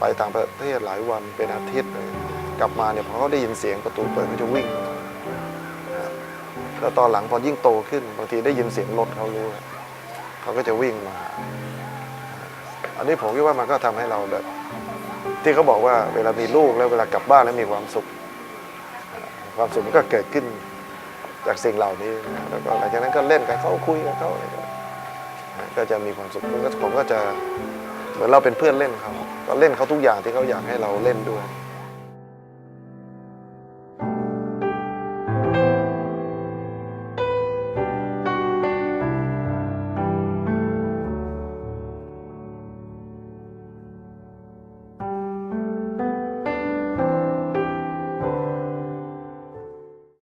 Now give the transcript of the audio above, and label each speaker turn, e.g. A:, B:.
A: ไปต่างประเทศหลายวันเป็นอาทิตย์เลยกลับมาเนี่ยพอเขาได้ยินเสียงประตูเปิดเขาจะวิ่งนะครับแล้วตอนหลังพอยิ่งโตขึ้นบางทีได้ยินเสียงรถเขารู้เขาก็จะวิ่งมา อันนี้ผมคิดว่ามันก็ทำให้เราแบบ ที่เขาบอกว่าเวลามีลูกแล้วเวลากลับบ้านแล้วมีความสุข ความสุขมันก็เกิดขึ้นจากสิ่งเหล่านี้แล้วก็หลังจากนั้นก็เล่นกับเขาคุยกับเขาอะไรก็จะมีความสุขผมก็จะ มือนเราเป็นเพื่อนเล่นเขาก็เล่นเขาทุกอย่างที่เขาอยากให้เราเล่นด้วย